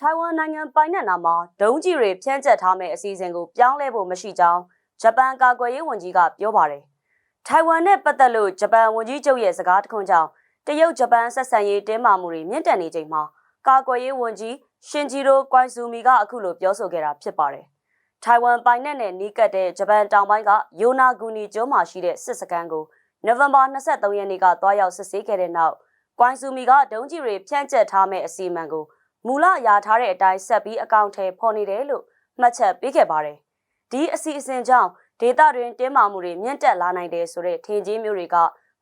ထိုင်ဝမ်နိုင်ငံပိုင်နက်နာမှာဒုံးကျည်တွေဖြန့်ကျက်ထားမယ့်အစီအစဉ်ကိုပြောင်းလဲဖို့မရှိကြောင်းဂျပန်ကာကွယ်ရေးဝန်ကြီးကပြောပါတယ်။ထိုင်ဝမ်နဲ့ပတ်သက်လို့ဂျပန်ဝန်ကြီးချုပ်ရဲ့စကားတခွန်းကြောင့်တရုတ်ဂျပန်ဆက်ဆံရေးတင်းမာမှုတွေမြင့်တက်နေချိန်မှာကာကွယ်ရေးဝန်ကြီးရှင်ဂျီရိုကွိုင်ဆူမီကအခုလိုပြောဆိုခဲ့တာဖြစ်ပါတယ်။ထိုင်ဝမ်ပိုင်နက်နဲ့နီးကပ်တဲ့ဂျပန်တောင်ပိုင်းကယိုနာဂူနီကျွန်းမှာရှိတဲ့စစ်စခန်းကိုနိုဝင်ဘာ23ရက်နေ့ကတွားရောက်စစ်ဆေးခဲ့တဲ့နောက်ကွိုင်ဆူမီကဒုံးကျည်တွေဖြန့်ကျက်ထားမယ့်အစီအမံကို မူလရာထားတဲ့အတိုင်းဆက်ပြီးအကောင့်ထဲဖော်နေတယ်လို့မှတ်ချက်ပေးခဲ့ပါတယ်။ဒီအစီအစဉ်ကြောင့်ဒေတာတွင်တင်းမာမှုတွေမြင့်တက်လာနိုင်တယ်ဆိုတဲ့ထင်ကြီးမျိုးတွေက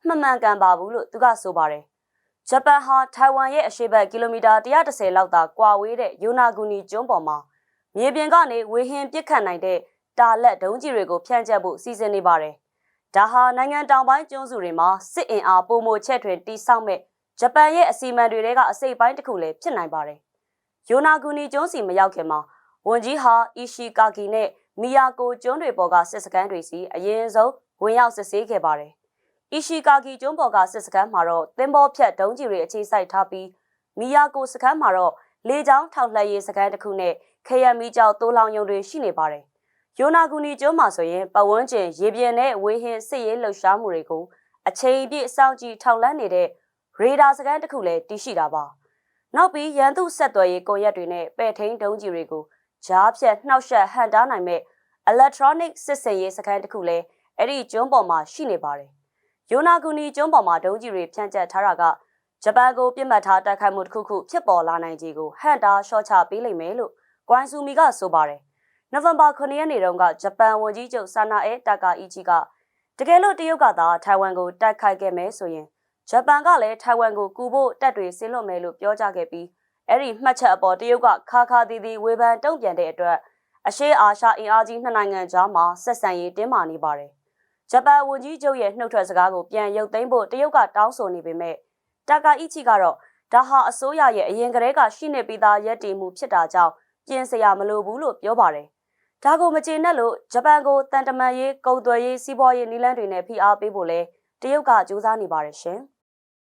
မှန်မှန်ကန်ပါဘူးလို့သူကဆိုပါတယ်။ဂျပန်ဟာထိုင်ဝမ်ရဲ့အရှေ့ဘက်ကီလိုမီတာ130လောက်သာကွာဝေးတဲ့ယိုနာဂူနီကျွန်းပေါ်မှာမြေပြင်ကနေဝေဟင်ပစ်ခတ်နိုင်တဲ့တာလက်ဒုံးကျည်တွေကိုဖြန့်ကျက်ဖို့စီစဉ်နေပါတယ်။ဒါဟာနိုင်ငံတောင်ပိုင်းကျွန်းစုတွေမှာစစ်အင်အားပုံမချဲ့ထွင်တိစောက်မဲ့ဂျပန်ရဲ့အစီအမံတွေကအစိတ်ပိုင်းတစ်ခုလည်းဖြစ်နိုင်ပါတယ်။ ယိုနာဂူနီကျွန်းစီမရောက်ခင်မှာဝန်ကြီးဟာအီရှီကာကီနဲ့မီယာကိုကျွန်းတွေပေါ်ကစစ်စခန်းတွေစီအရင်ဆုံးဝင်ရောက်စစ်ဆေးခဲ့ပါတယ်။အီရှီကာကီကျွန်းပေါ်ကစစ်စခန်းမှာတော့သင်္ဘောဖြတ်ဒုံးကျည်တွေအခြေစိုက်ထားပြီးမီယာကိုစခန်းမှာတော့လေကြောင်းထောက်လှမ်းရေးစခန်းတစ်ခုနဲ့ခရမ်မီကျောက်တိုးလောင်ရုံတွေရှိနေပါတယ်။ယိုနာဂူနီကျွန်းမှာဆိုရင်ပဝန်းကျင်ရေပြင်နဲ့ဝေဟင်စစ်ရေးလှုပ်ရှားမှုတွေကိုအချိန်ပြည့်စောင့်ကြည့်ထောက်လှမ်းနေတဲ့ရေဒါစကန်တစ်ခုလည်းတည်ရှိတာပါ။ နောက်ပြီးရန်သူဆက်သွယ်ရေးကွန်ရက်တွေနဲ့ပဲ့ထိန်ဒုံးကြီးတွေကိုဂျားဖြတ်နှောက်ယှက်ဟန်တားနိုင်မဲ့ electronic စစ်စင်ရေးစကန်တစ်ခုလည်းအဲ့ဒီကျွန်းပေါ်မှာရှိနေပါတယ်။ယိုနာဂူနီကျွန်းပေါ်မှာဒုံးကြီးတွေဖြန့်ကျက်ထားတာကဂျပန်ကိုပြစ်မှတ်ထားတိုက်ခိုက်မှုတစ်ခုခုဖြစ်ပေါ်လာနိုင်ကြီးကိုဟန်တားရှော့ချပေးလိမ့်မယ်လို့ကွိုင်ဆူမီကဆိုပါတယ်။နိုဝင်ဘာ9ရက်နေ့တုန်းကဂျပန်ဝန်ကြီးချုပ်ဆာနာအဲတာကာအီချီကတကယ်လို့တရုတ်ကသာထိုင်ဝမ်ကိုတိုက်ခိုက်ခဲ့မယ်ဆိုရင် ဂျပန်ကလည်းထိုင်ဝမ်ကိုကူဖို့တပ်တွေဆင်းလွတ်မယ်လို့ပြောကြားခဲ့ပြီးအဲ့ဒီမှတ်ချက်အပေါ်တရုတ်ကခါခါသီသီဝေဖန်တုံ့ပြန်တဲ့အတွက်အရှေ့အာရှအင်အားကြီးနှစ်နိုင်ငံကြားမှာဆက်ဆံရေးတင်းမာနေပါတယ်။ဂျပန်ဝန်ကြီးချုပ်ရဲ့နှုတ်ထွက်စကားကိုပြန်ရုပ်သိမ်းဖို့တရုတ်ကတောင်းဆိုနေပေမဲ့တာကာအီချီကတော့ဒါဟာအစိုးရရဲ့အရင်ကတည်းကရှိနေပြီးသားရက်တည်မှုဖြစ်တာကြောင့်ပြင်စရာမလိုဘူးလို့ပြောပါတယ်။ဒါကိုမကျေနပ်လို့ဂျပန်ကိုတန်တမန်ရေး၊ကုန်သွယ်ရေး၊စီးပွားရေးနည်းလမ်းတွေနဲ့ဖိအားပေးဖို့လဲတရုတ်ကကြိုးစားနေပါတယ်ရှင်။